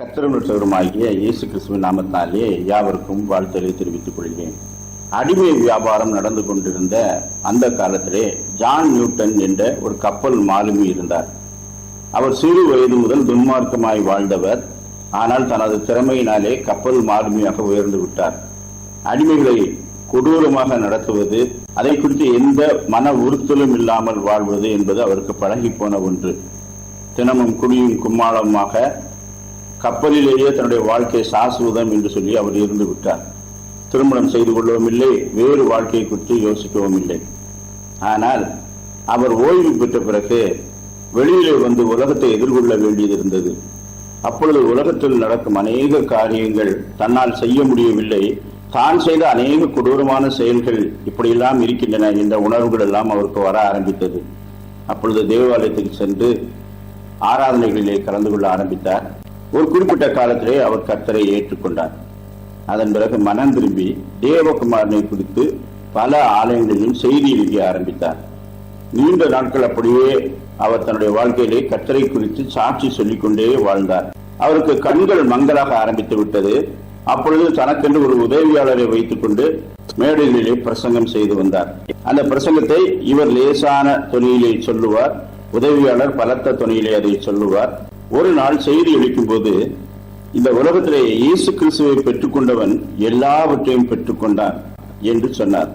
கர்த்தருமாகிய இயேசு கிறிஸ்துவின் நாமத்தாலே யாவருக்கும் வாழ்த்தலை தெரிவித்துக் கொள்கிறேன். அடிமை வியாபாரம் நடந்து கொண்டிருந்த அந்த காலத்திலே ஜான் நியூட்டன் என்ற ஒரு கப்பல் மாலுமி இருந்தார். அவர் சிறு வயது முதல் துன்மார்க்கமாய் வாழ்ந்தவர். ஆனால் தனது திறமையினாலே கப்பல் மாலுமியாக உயர்ந்து விட்டார். அடிமைகளை கொடூரமாக நடத்துவது அதை குறித்து எந்த மன உறுத்தலும் இல்லாமல் வாழ்வது என்பது அவருக்கு பழகி போன ஒன்று. தினமும் குடியும் கும்மாளமாக கப்பலிலேயே தன்னுடைய வாழ்க்கை சாஸ்வதம் என்று சொல்லி அவர் இருந்து விட்டார். திருமணம் செய்து கொள்ளவும் இல்லை வேறு வாழ்க்கையை குறித்து யோசிக்கவும் இல்லை. ஆனால் அவர் ஓய்வு பெற்ற பிறகு வெளியிலே வந்து உலகத்தை எதிர்கொள்ள வேண்டியது இருந்தது. அப்பொழுது உலகத்தில் நடக்கும் அநேக காரியங்கள் தன்னால் செய்ய முடியவில்லை. தான் செய்த அநேக கொடூரமான செயல்கள் இப்படியெல்லாம் இருக்கின்றன என்ற உணர்வுகள் எல்லாம் அவருக்கு வர ஆரம்பித்தது. அப்பொழுது தேவாலயத்துக்கு சென்று ஆராதனைகளிலே கலந்து கொள்ள ஆரம்பித்தார். ஒரு குறிப்பிட்ட காலத்திலே அவர் கர்த்தரை ஏற்றுக்கொண்டார். அதன் பிறகு மனம் திரும்பி தேவகுமாரனை குறித்து பல ஆலயங்களிலும் செய்தி எழுதிய ஆரம்பித்தார். நீண்ட நாட்கள் அப்படியே அவர் தன்னுடைய வாழ்க்கையிலே கர்த்தரை குறித்து சாட்சி சொல்லிக் கொண்டே வாழ்ந்தார். அவருக்கு கண்கள் மங்கலாக ஆரம்பித்து விட்டது. அப்பொழுது தனக்கென்று ஒரு உதவியாளரை வைத்துக் கொண்டு மேடைகளிலே பிரசங்கம் செய்து வந்தார். அந்த பிரசங்கத்தை இவர் லேசான துணியிலே சொல்லுவார். உதவியாளர் பலத்த தொனியிலே அதை சொல்லுவார். ஒரு நாள் செய்தி அளிக்கும் போது இந்த உலகத்திலே இயேசு கிறிஸ்துவை பெற்றுக்கொண்டவன் எல்லாவற்றையும் பெற்றுக்கொண்டான் என்று சொன்னார்.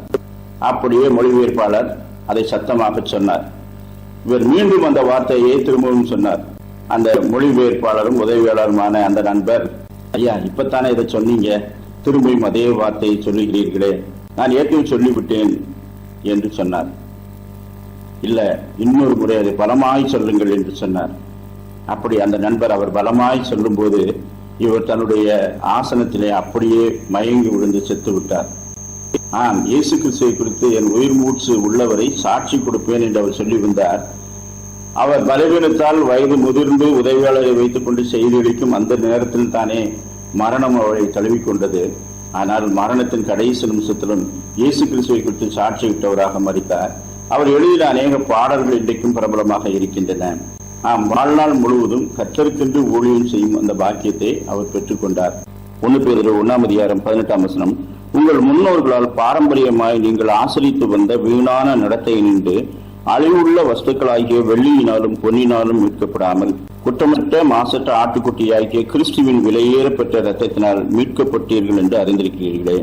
அப்படியே மொழிபெயர்ப்பாளர் அதை சத்தமாக சொன்னார். இவர் மீண்டும் அந்த வார்த்தையை திரும்பவும் சொன்னார். அந்த மொழிபெயர்ப்பாளரும் உதவியாளருமான அந்த நண்பர் ஐயா இப்பத்தானே இதை சொன்னீங்க? திரும்பியும் அதே வார்த்தையை சொல்லுகிறீர்களே. நான் ஏற்கனவே சொல்லிவிட்டேன் என்று சொன்னார். இல்ல இன்னொரு முறை அதை பலமாய் சொல்லுங்கள் என்று சொன்னார். அப்படி அந்த நண்பர் அவர் பலமாய் சொல்லும்போது இவர் தன்னுடைய ஆசனத்திலே அப்படியே மயங்கி விழுந்து செத்து விட்டார். ஆம் இயேசு கிறிஸ்துவை குறித்து என் உயிர் மூச்சு உள்ளவரை சாட்சி கொடுப்பேன் என்று அவர் சொல்லி வந்தார் அவர் பலவீனத்தால் வயது முதிர்ந்து உதவியாளரை வைத்துக் கொண்டு செய்தியளிக்கும் அந்த நேரத்தில் தானே மரணம் அவரை தழுவிக்கொண்டது. ஆனால் மரணத்தின் கடைசி நிமிஷத்திலும் இயேசு கிறிஸ்துவை குறித்து சாட்சியிட்டவராக மறித்தார். அவர் எழுதின அநேக பாடல்கள் இன்றைக்கும் பிரபலமாக இருக்கின்றன. ஆம் வாழ்நாள் முழுவதும் கற்றற்கென்று ஊழியம் செய்யும் அந்த பாக்கியத்தை அவர் பெற்றுக்கொண்டார். ஒன்று பேர் ஒன்னாம் அதிகாரம் பதினெட்டாம் வசனம். உங்கள் முன்னோர்களால் பாரம்பரியமாய் நீங்கள் ஆசிரித்து வந்த வீணான நடத்தை நின்று அழிவுள்ள வஸ்துக்களாகிய வெள்ளியினாலும் பொன்னினாலும் மீட்கப்படாமல் குற்றமற்ற மாசற்ற ஆட்டுக்குட்டியாகிய கிறிஸ்துவின் விலையேறப்பட்ட ரத்தத்தினால் மீட்கப்பட்டீர்கள் என்று அறிந்திருக்கிறீர்களே.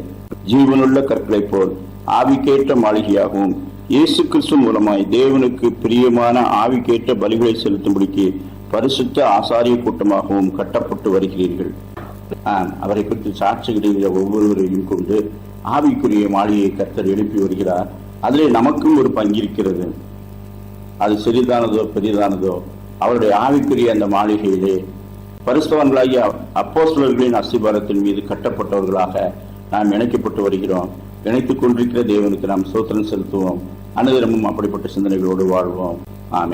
ஜீவனுள்ள கற்களைப் போல் ஆவிக்கேற்ற மாளிகையாகவும் இயேசு கிறிஸ்து மூலமாய் தேவனுக்கு பிரியமான ஆவிக்கேற்ற பலிகளை செலுத்தும்படிக்கு பரிசுத்த ஆசாரிய கூட்டமாகவும் கட்டப்பட்டு வருகிறீர்கள். அவரை குறித்து சாட்சிகளில் ஒவ்வொருவரையும் கொண்டு ஆவிக்குரிய மாளிகையை கர்த்தர் எழுப்பி வருகிறார். அதிலே நமக்கும் ஒரு பங்கிருக்கிறது. அது சிறிதானதோ பெரிதானதோ அவருடைய ஆவிக்குரிய அந்த மாளிகையிலே பரிசுத்தவன்களாகிய அப்போஸ்தலர்களின் அஸ்திபாரத்தின் மீது கட்டப்பட்டவர்களாக நாம் இணைக்கப்பட்டு வருகிறோம். இணைத்துக் கொண்டிருக்கிற தேவனுக்கு நாம் சோத்திரம் செலுத்துவோம். அனுதினமும் அப்படிப்பட்ட சிந்தனைகளோடு வாழ்வோம்.